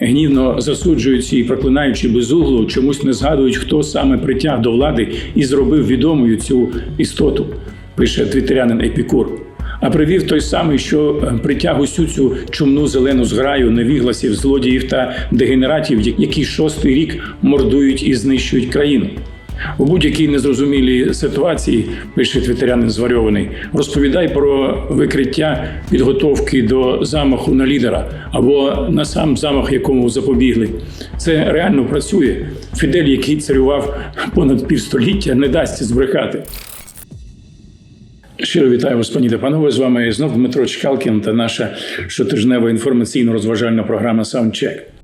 гнівно засуджуючи і проклинаючи безуглу, чомусь не згадують, хто саме притяг до влади і зробив відомою цю істоту, пише твітерянин Епікур. А привів той самий, що е, притяг усю цю чумну зелену зграю невігласів, злодіїв та дегенератів, які шостий рік мордують і знищують країну. У будь-якій незрозумілій ситуації, пише твітерянин зварьований, розповідай про викриття підготовки до замаху на лідера або на сам замах, якому запобігли. Це реально працює. Фідель, який царював понад півстоліття, не дасть збрехати. Щиро вітаю вас, пані та панове. З вами знов Дмитро Чкалкін та наша щотижнева інформаційно-розважальна програма Саундчек.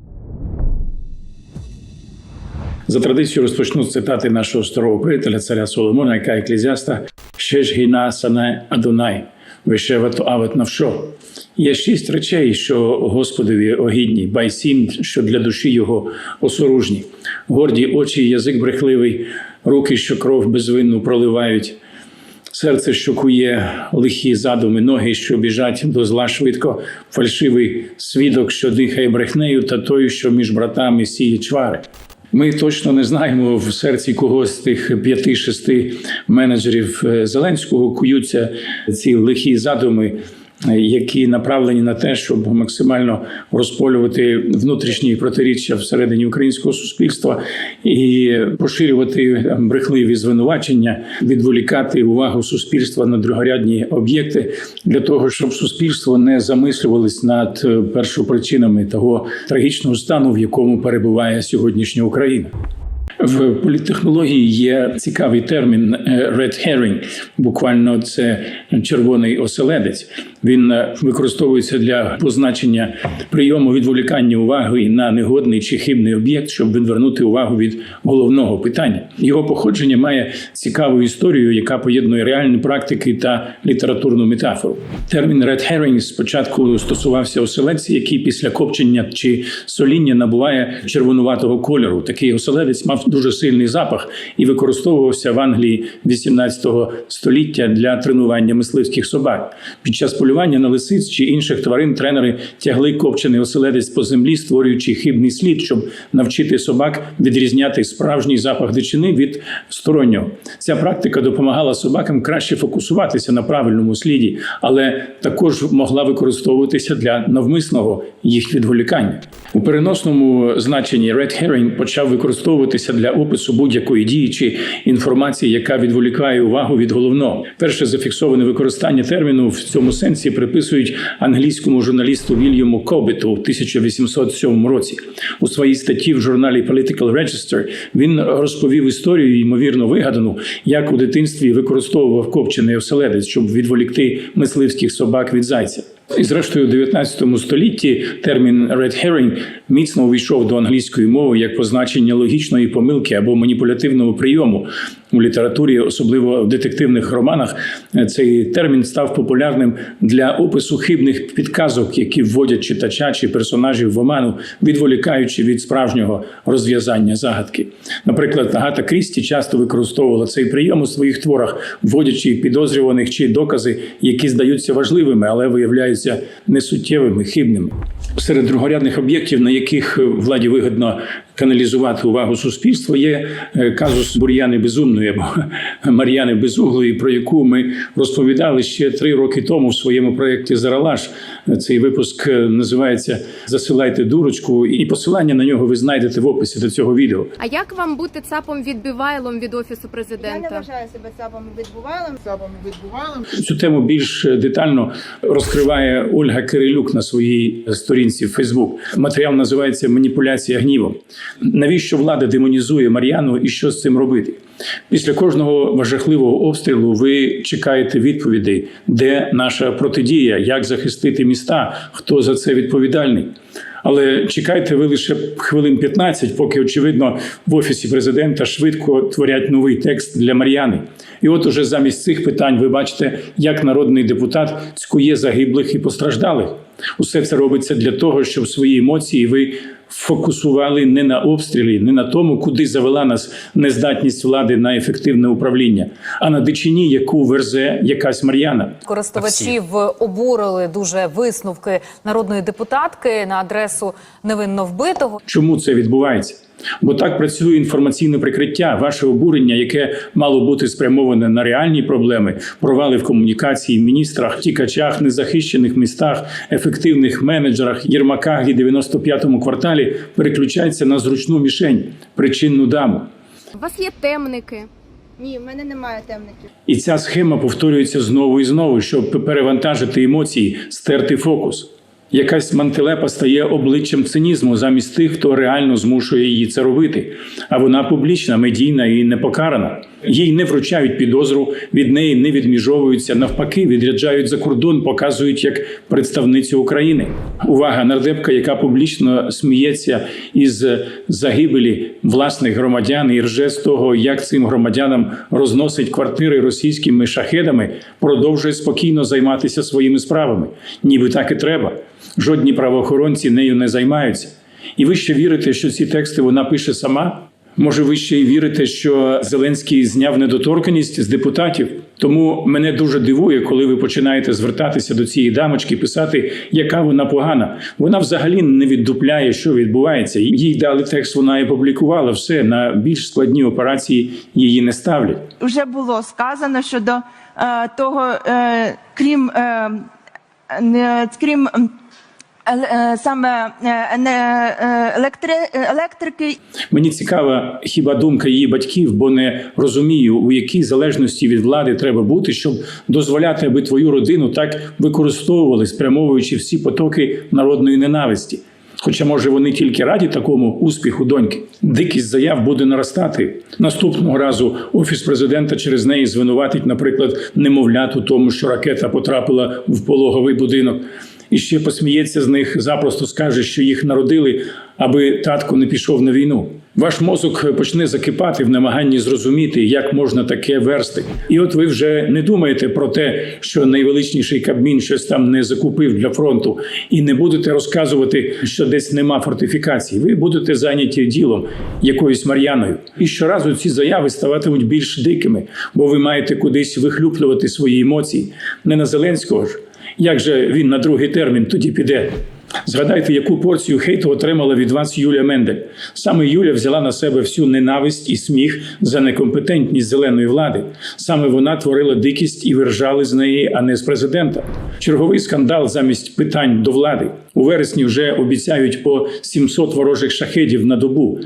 За традицією розпочну з цитати нашого старого приятеля царя Соломона, яка еклезіаста «Ще ж гіна сане Адонай, вишевато авет навшо». Є шість речей, що Господові огідні, бай сім, що для душі його осоружні. Горді очі, язик брехливий, руки, що кров безвинну проливають, серце, що кує лихі задуми, ноги, що біжать до зла швидко, фальшивий свідок, що дихає брехнею, та той, що між братами сіє чвари. Ми точно не знаємо в серці когось з тих п'яти-шести менеджерів е, Зеленського куються ці лихі задуми. Які направлені на те, щоб максимально розполювати внутрішні протиріччя всередині українського суспільства і поширювати брехливі звинувачення, відволікати увагу суспільства на другорядні об'єкти для того, щоб суспільство не замислювалось над е, першопричинами того трагічного стану, в якому перебуває сьогоднішня Україна. В політтехнології є цікавий термін е, red herring, буквально це червоний оселедець. Він е, використовується для позначення прийому відволікання уваги на негодний чи хибний об'єкт, щоб відвернути увагу від головного питання. Його походження має цікаву історію, яка поєднує реальні практики та літературну метафору. Термін red herring спочатку стосувався оселедця, який після копчення чи соління набуває червонуватого кольору. Такий оселедець мав дуже сильний запах і використовувався в Англії 18 століття для тренування мисливських собак. Під час полювання на лисиць чи інших тварин тренери тягли копчений оселедець по землі, створюючи хибний слід, щоб навчити собак відрізняти справжній запах дичини від стороннього. Ця практика допомагала собакам краще фокусуватися на правильному сліді, але також могла використовуватися для навмисного їх відволікання. У переносному значенні Red Herring почав використовуватися для опису будь-якої дії чи інформації, яка відволікає увагу від головного. Перше зафіксоване використання терміну в цьому сенсі приписують англійському журналісту Вільяму Кобіту у 1807 році. У своїй статті в журналі Political Register він розповів історію, ймовірно вигадану, як у дитинстві використовував копчений оселедець, щоб відволікти мисливських собак від зайця. І зрештою, у 19 столітті термін «red herring» міцно увійшов до англійської мови як позначення логічної помилки або маніпулятивного прийому у літературі, особливо в детективних романах. Цей термін став популярним для опису хибних підказок, які вводять читача чи персонажів в оману, відволікаючи від справжнього розв'язання загадки. Наприклад, Агата Крісті часто використовувала цей прийом у своїх творах, вводячи підозрюваних чи докази, які здаються важливими, але виявляються несуттєвими, хибними. Серед другорядних об'єктів, на яких владі вигідно каналізувати увагу суспільства, є е, казус Бур'яни Безумної або Мар'яни Безуглої, про яку ми розповідали ще три роки тому в своєму проєкті Заралаш. Цей випуск е, називається Засилайте дурочку, і посилання на нього ви знайдете в описі до цього відео. А як вам бути цапом відбивайлом від офісу Я не президента? вважаю себе цапом відбувайлом. Цапом відбувалим. Цю тему більш детально розкриває Ольга Кирилюк на своїй сторінці в Фейсбук. Матеріал називається Маніпуляція гнівом. Навіщо влада демонізує Мар'яну і що з цим робити? Після кожного жахливого обстрілу ви чекаєте відповідей, де наша протидія, як захистити міста, хто за це відповідальний. Але чекайте ви лише хвилин 15, поки очевидно в офісі президента швидко творять новий текст для Мар'яни. І от уже замість цих питань ви бачите, як народний депутат цькує загиблих і постраждалих. Усе це робиться для того, щоб свої емоції ви фокусували не на обстрілі, не на тому, куди завела нас нездатність влади на ефективне управління, а на дичині, яку верзе якась Мар'яна. Користувачів обурили дуже висновки народної депутатки на адресу невинно вбитого. Чому це відбувається? Бо так працює інформаційне прикриття, ваше обурення, яке мало бути спрямоване на реальні проблеми, провали в комунікації, міністрах, втікачах, незахищених містах, ефективних менеджерах, єрмаках і 95-му кварталі, переключається на зручну мішень, причинну даму. У вас є темники. Ні, в мене немає темників. І ця схема повторюється знову і знову, щоб перевантажити емоції, стерти фокус. Якась мантелепа стає обличчям цинізму замість тих, хто реально змушує її це робити. А вона публічна, медійна і непокарана. Їй не вручають підозру, від неї не відміжовуються, навпаки, відряджають за кордон, показують як представницю України. Увага, нардепка, яка публічно сміється із загибелі власних громадян і рже з того, як цим громадянам розносить квартири російськими шахедами, продовжує спокійно займатися своїми справами. Ніби так і треба. Жодні правоохоронці нею не займаються. І ви ще вірите, що ці тексти вона пише сама? Може, ви ще й вірите, що Зеленський зняв недоторканість з депутатів? Тому мене дуже дивує, коли ви починаєте звертатися до цієї дамочки, писати, яка вона погана. Вона взагалі не віддупляє, що відбувається. Їй дали текст, вона і публікувала все на більш складні операції її не ставлять. вже було сказано щодо е, того, е, крім, е, не, крім саме е, не, е, електри, електрики Мені цікава хіба думка її батьків, бо не розумію, у якій залежності від влади треба бути, щоб дозволяти, аби твою родину так використовували, спрямовуючи всі потоки народної ненависті. Хоча, може, вони тільки раді такому успіху доньки. Дикість заяв буде наростати. Наступного разу офіс президента через неї звинуватить, наприклад, немовлят у тому, що ракета потрапила в пологовий будинок. І ще посміється з них, запросто скаже, що їх народили, аби татко не пішов на війну. Ваш мозок почне закипати в намаганні зрозуміти, як можна таке версти. І от ви вже не думаєте про те, що найвеличніший Кабмін щось там не закупив для фронту, і не будете розказувати, що десь нема фортифікацій. Ви будете зайняті ділом якоюсь Мар'яною. І щоразу ці заяви ставатимуть більш дикими, бо ви маєте кудись вихлюплювати свої емоції. Не на Зеленського ж. Як же він на другий термін тоді піде? Згадайте, яку порцію хейту отримала від вас Юлія Мендель. Саме Юля взяла на себе всю ненависть і сміх за некомпетентність зеленої влади. Саме вона творила дикість і виржали з неї, а не з президента. Черговий скандал замість питань до влади. У вересні вже обіцяють по 700 ворожих шахедів на добу.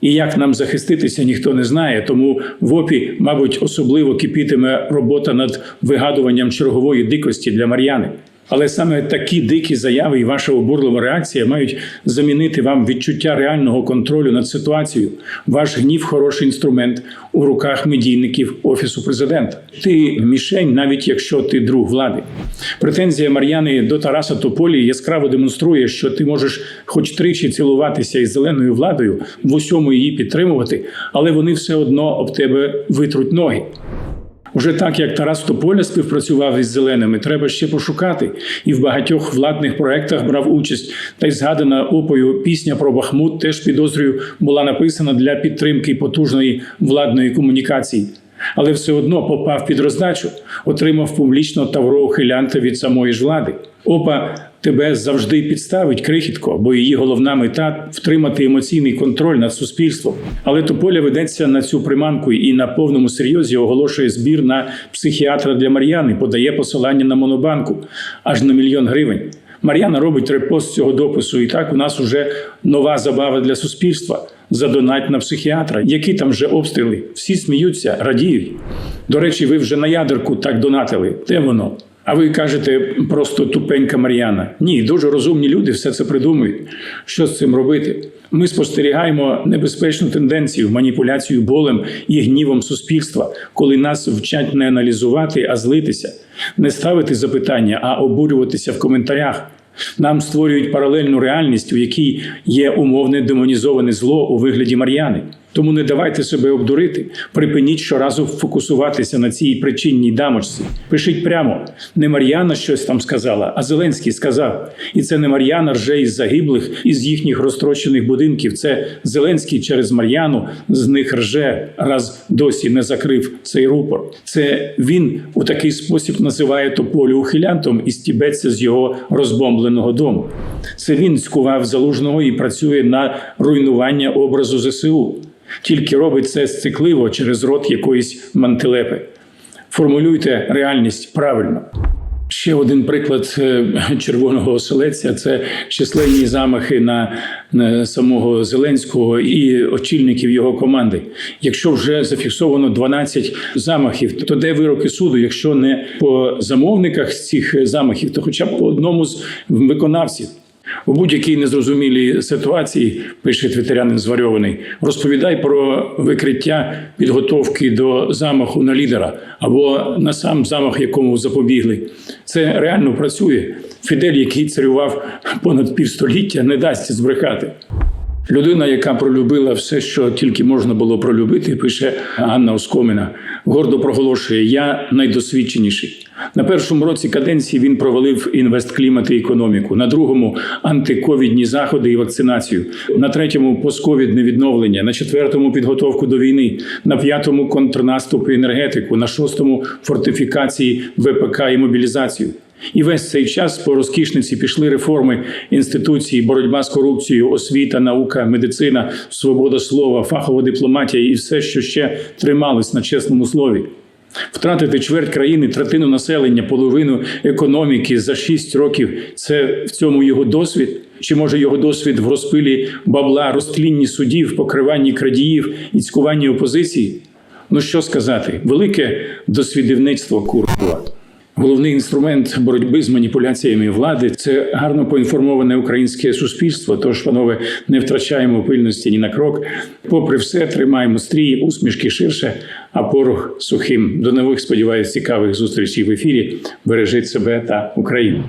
І як нам захиститися, ніхто не знає. Тому в ОПІ, мабуть, особливо кипітиме робота над вигадуванням чергової дикості для Мар'яни. Але саме такі дикі заяви і ваша обурлива реакція мають замінити вам відчуття реального контролю над ситуацією. Ваш гнів хороший інструмент у руках медійників офісу президента. Ти мішень, навіть якщо ти друг влади. Претензія Мар'яни до Тараса Тополі яскраво демонструє, що ти можеш хоч тричі цілуватися із зеленою владою, в усьому її підтримувати, але вони все одно об тебе витруть ноги. Уже так як Тарас Тополя співпрацював із зеленими, треба ще пошукати. І в багатьох владних проектах брав участь. Та й згадана опою пісня про Бахмут теж підозрюю була написана для підтримки потужної владної комунікації. Але все одно попав під роздачу, отримав публічно тавро ухилянта від самої ж влади. Опа тебе завжди підставить крихітко, бо її головна мета втримати емоційний контроль над суспільством. Але Тополя ведеться на цю приманку і на повному серйозі оголошує збір на психіатра для Мар'яни, подає посилання на монобанку аж на мільйон гривень. Мар'яна робить репост цього допису, і так у нас уже нова забава для суспільства. Задонать на психіатра, які там вже обстріли. Всі сміються, радіють. До речі, ви вже на ядерку так донатили. Де воно? А ви кажете просто тупенька Мар'яна. Ні, дуже розумні люди все це придумують. Що з цим робити? Ми спостерігаємо небезпечну тенденцію, маніпуляцію болем і гнівом суспільства, коли нас вчать не аналізувати, а злитися, не ставити запитання, а обурюватися в коментарях. Нам створюють паралельну реальність, у якій є умовне демонізоване зло у вигляді Мар'яни. Тому не давайте себе обдурити. Припиніть щоразу фокусуватися на цій причинній дамочці. Пишіть прямо: не Мар'яна щось там сказала, а Зеленський сказав. І це не Мар'яна рже із загиблих із їхніх розтрощених будинків. Це Зеленський через Мар'яну з них рже, раз досі не закрив цей рупор. Це він у такий спосіб називає Тополю ухилянтом і стібеться з його розбомбленого дому. Це він скував залужного і працює на руйнування образу ЗСУ. Тільки робить це сцикливо через рот якоїсь мантелепи. Формулюйте реальність правильно. Ще один приклад е, червоного оселедця це численні замахи на, самого Зеленського і очільників його команди. Якщо вже зафіксовано 12 замахів, то де вироки суду? Якщо не по замовниках цих замахів, то хоча б по одному з виконавців. У будь-якій незрозумілій ситуації, пише твітерянин зварьований, розповідай про викриття підготовки до замаху на лідера або на сам замах, якому запобігли. Це реально працює. Фідель, який царював понад півстоліття, не дасть збрехати. Людина, яка пролюбила все, що тільки можна було пролюбити, пише Анна Оскоміна, гордо проголошує: Я найдосвідченіший. На першому році каденції він провалив інвестклімат і економіку, на другому антиковідні заходи і вакцинацію, на третьому постковідне відновлення, на четвертому підготовку до війни, на п'ятому контрнаступ і енергетику, на шостому фортифікації ВПК і мобілізацію. І весь цей час по розкішниці пішли реформи інституції, боротьба з корупцією, освіта, наука, медицина, свобода слова, фахова дипломатія і все, що ще трималось на чесному слові. Втратити чверть країни, третину населення, половину економіки за 6 років це в цьому його досвід? Чи може його досвід в розпилі бабла, розтлінні судів, покриванні крадіїв і цькуванні опозиції? Ну що сказати, велике досвідівництво курва. Головний інструмент боротьби з маніпуляціями влади це гарно поінформоване українське суспільство. Тож, панове, не втрачаємо пильності ні на крок. Попри все, тримаємо стрій, усмішки ширше, а порох сухим. До нових сподіваюсь, цікавих зустрічей в ефірі. Бережіть себе та Україну.